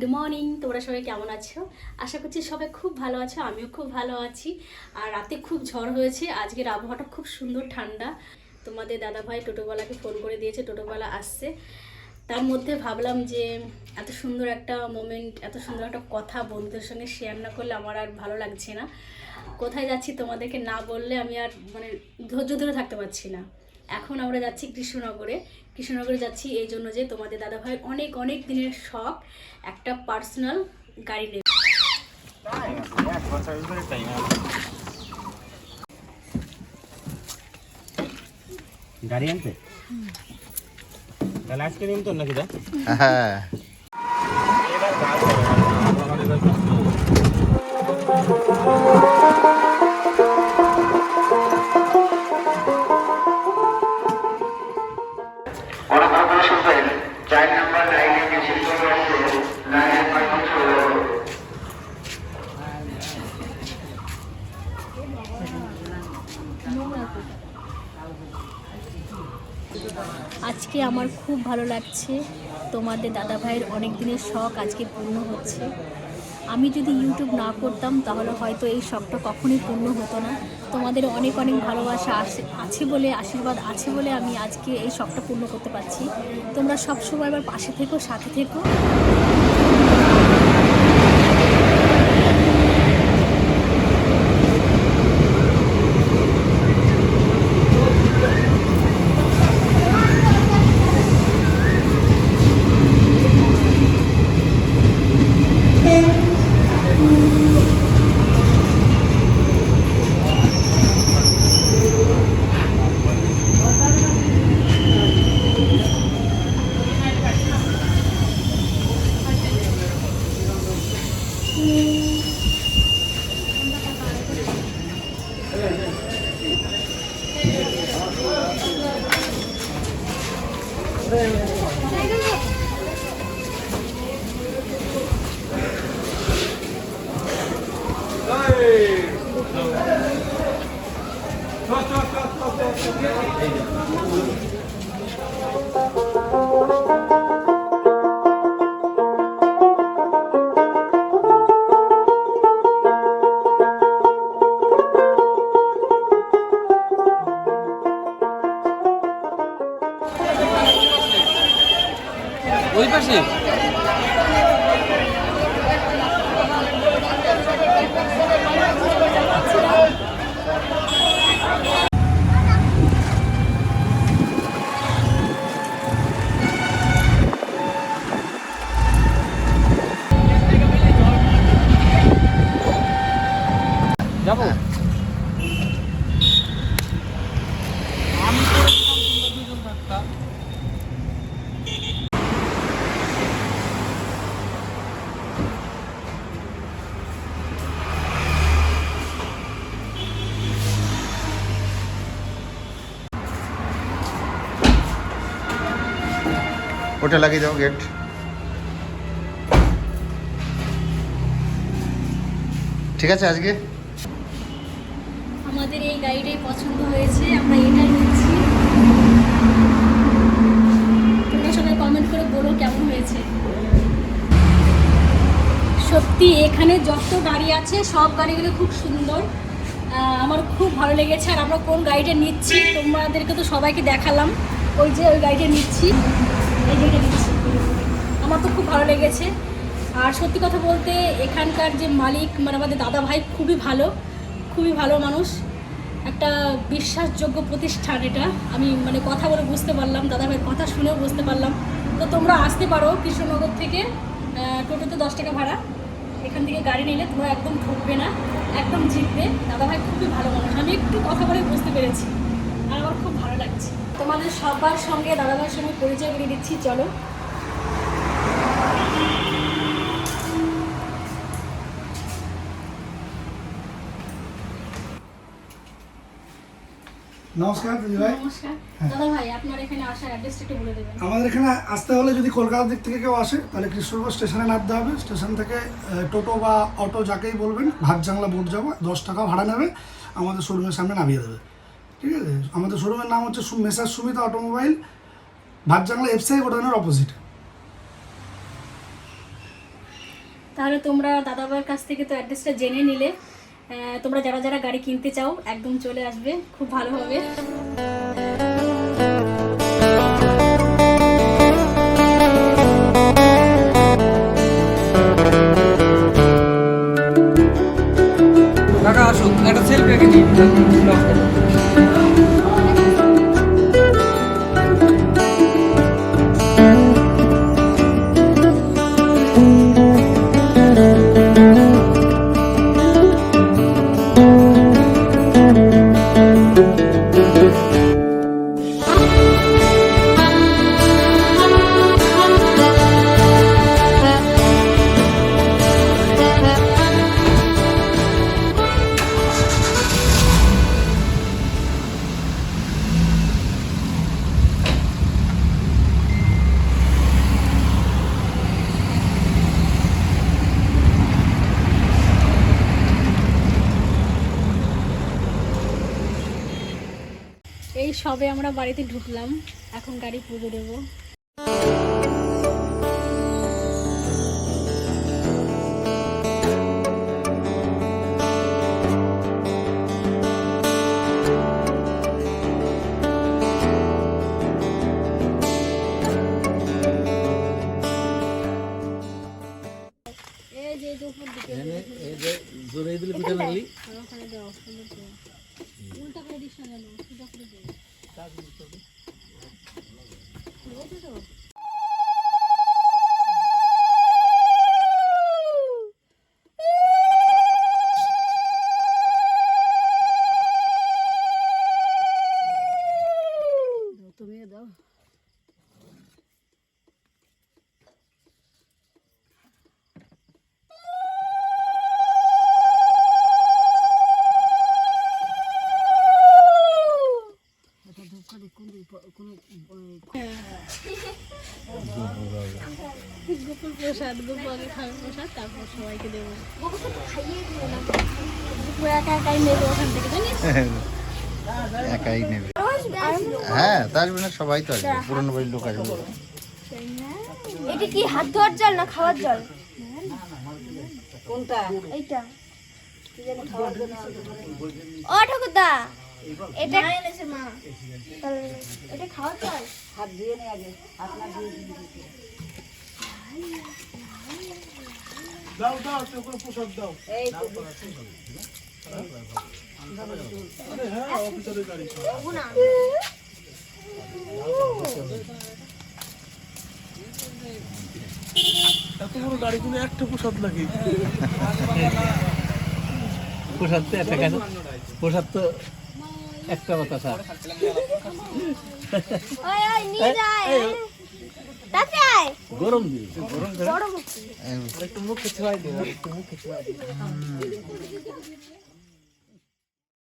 Good morning তোমরা সবাই কেমন আছো? আশা করছি সবাই খুব ভালো আছো, আমিও খুব ভালো আছি। আর রাতে খুব ঝড় হয়েছে, আজকের আবহাওয়াটা খুব সুন্দর ঠান্ডা। তোমাদের দাদাভাই টোটোওয়ালাকে ফোন করে দিয়েছে, টোটোওয়ালা আসছে। তার মধ্যে ভাবলাম যে এত সুন্দর একটা মোমেন্ট এত সুন্দর একটা কথা বন্ধুদের সঙ্গে শেয়ার না করলে আমার আর ভালো লাগছে না। কোথায় যাচ্ছি তোমাদেরকে না বললে আমি আর মানে ধৈর্য ধরে থাকতে পারছি না। এখন আমরা যাচ্ছি কৃষ্ণনগরে। কৃষ্ণনগরে যাচ্ছি এই জন্য যে তোমাদের দাদাভাই অনেক অনেক দিনের শখ একটা পার্সোনাল গাড়ি নেবে। গাড়ি আনতে? তাহলে আজকে নিম তো নাকি দা? হ্যাঁ। আজকে আমার খুব ভালো লাগছে। তোমাদের দাদা ভাইয়ের অনেক দিনের শখ আজকে পূর্ণ হচ্ছে। আমি যদি ইউটিউব না করতাম, তাহলে হয়তো এই শখটা কখনই পূর্ণ হতো না। তোমাদের অনেক অনেক ভালোবাসা আসে, আছে বলে, আশীর্বাদ আছে বলে আমি আজকে এই শখটা পূর্ণ করতে পারছি। তোমরা সবসময় আমার পাশে থেকো, সাথে থেকো। ওটা লাগিয়ে দাও গেট ঠিক আছে, আজকে? আমাদের এই গাড়িটাই পছন্দ হয়েছে, আমরা এটাই নিচ্ছি। তোমরা সবাই কমেন্ট করে বলো কেমন হয়েছে। সত্যি, এখানে যত গাড়ি আছে, সব গাড়িগুলো খুব সুন্দর। আমার খুব ভালো লেগেছে, আর আমরা কোন গাড়িটা নিচ্ছি, তোমাদেরকে তো সবাইকে দেখালাম। ওই যে ওই গাড়িটা নিচ্ছি। এই আমার তো খুব ভালো লেগেছে। আর সত্যি কথা বলতে, এখানকার যে মালিক মানে আমাদের দাদা ভাই খুবই ভালো খুবই ভালো মানুষ। একটা বিশ্বাসযোগ্য প্রতিষ্ঠান এটা। আমি মানে কথা বলে বুঝতে পারলাম দাদা ভাইয়ের কথা শুনেও বুঝতে পারলাম। তো তোমরা আসতে পারো কৃষ্ণনগর থেকে টোটোতে দশ টাকা ভাড়া। এখান থেকে গাড়ি নিলে তোমরা একদম ঠকবে না, একদম জিতবে। দাদা ভাই খুবই ভালো মানুষ। আমি একটু কথা বলে বুঝতে পেরেছি। আর আমার খুব ভালো লাগছে। তোমাদের সবার সঙ্গে দাদা ভাইয়ের সঙ্গে পরিচয় করে দিচ্ছি চলো। নমস্কার দিদি ভাই। নমস্কার। দাদা আপনার এখানে আসার অ্যাড্রেসটা একটু বলে দেবেন। আমাদের এখানে আসতে হলে যদি কলকাতার দিক থেকে কেউ আসে তাহলে কৃষ্ণনগর স্টেশনে নামতে হবে। স্টেশন থেকে টোটো বা অটো যাকেই বলবেন ভাতজাংলা বোট যাব দশ টাকা ভাড়া নেবে। আমাদের শোরুমের সামনে নামিয়ে দেবে। ঠিক আছে? আমাদের শোরুমের নাম হচ্ছে messrs Sumita automobile Bhatjangla FCI গোডাউনের opposite তাহলে তোমরা দাদাবার কাছ থেকে তো অ্যাড্রেসটা জেনে নিলে। তোমরা যারা যারা গাড়ি কিনতে চাও, একদম চলে আসবে। খুব ভালো হবে। সবে আমরা বাড়িতে ঢুকলাম। এখন গাড়ি পুজো দেবো। দাও সুন্দর করে। উল্টা করে দিস না चार्ज প্রসাদ আগে খাবে প্রসাদ তারপর সবাইকে দেবো। গোপু একা একাই নেবে ওখান থেকে জানিস? একাই নেবে। হ্যাঁ তা আসবে না সবাই তো আসবে পুরনো বাড়ির লোক আসবে। এটা কি হাত ধোয়ার জল না খাওয়ার জল? কোনটা? এইটা। ও ঠাকুরদা এটা এনেছে মা। তাহলে এটা খাওয়ার জল? দাও দাও দাও। এত বড় গাড়িগুলো একটা প্রসাদ লাগে। প্রসাদ তো একটা কেন? প্রসাদ তো একটা কথা স্যার। গরম বড় মুখ একটু মুখে ছোঁয়াই দিন একটু মুখে ছোঁয়াই দিন।